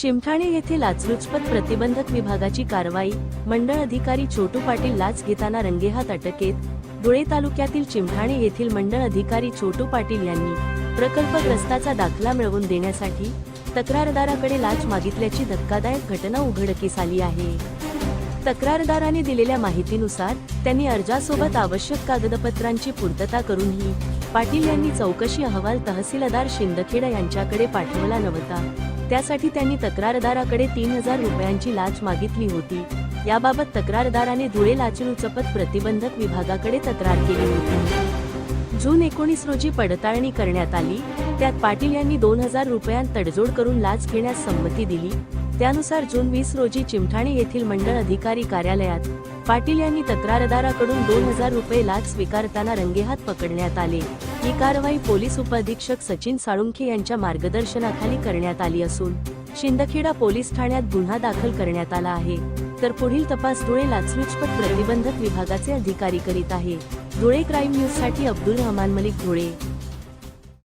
चिमठाणे येथे लाचलुचपत प्रतिबंधक विभागाची कारवाई मंडळ अधिकारी छोटू पाटील लाच घेताना रंगेहात अटकेत धुळे तालुक्यातील चिमठाणे येथील मंडळ अधिकारी छोटू पाटील यांनी प्रकल्पग्रस्ताचा दाखला मिळवून देण्यासाठी तक्रारदाराकडे लाच मागितल्याची धक्कादायक घटना उघडकीस आली आहे. तक्रारदाराने दिलेल्या माहितीनुसार त्यांनी अर्जासोबत आवश्यक कागदपत्रांची पूर्तता करूनही पाटील यांनी चौकशी अहवाल तहसीलदार शिंदखेडा यांच्याकडे पाठवला नव्हता. त्यासाठी त्यांनी तक्रारदाराकडे तीन हजार रुपयांची लाच मागितली होती. याबाबत तक्रारदाराने धुळे लाचलुचपत प्रतिबंधक विभागाकडे तक्रार केली होती. जून एकोणीस रोजी पडताळणी करण्यात आली. त्यात पाटील यांनी दोन हजार रुपयांत तडजोड करून लाच घेण्यास संमती दिली. त्यानुसार जून वीस रोजी चिमठाणे येथील मंडळ अधिकारी कार्यालयात पाटील यांनी तक्रारदाराकडून दोन हजार रुपये लाच स्वीकारताना रंगेहात पकडण्यात आले. ही कारवाई पोलीस उपअधीक्षक सचिन साळुंखे यांच्या मार्गदर्शनाखाली करण्यात आली असून शिंदखेडा पोलीस ठाण्यात गुन्हा दाखल करण्यात आला आहे. तर पुढील तपास धुळे लाचलुचपत प्रतिबंधक विभागाचे अधिकारी करीत आहे. धुळे क्राईम न्यूजसाठी अब्दुल रहमान मलिक धुळे.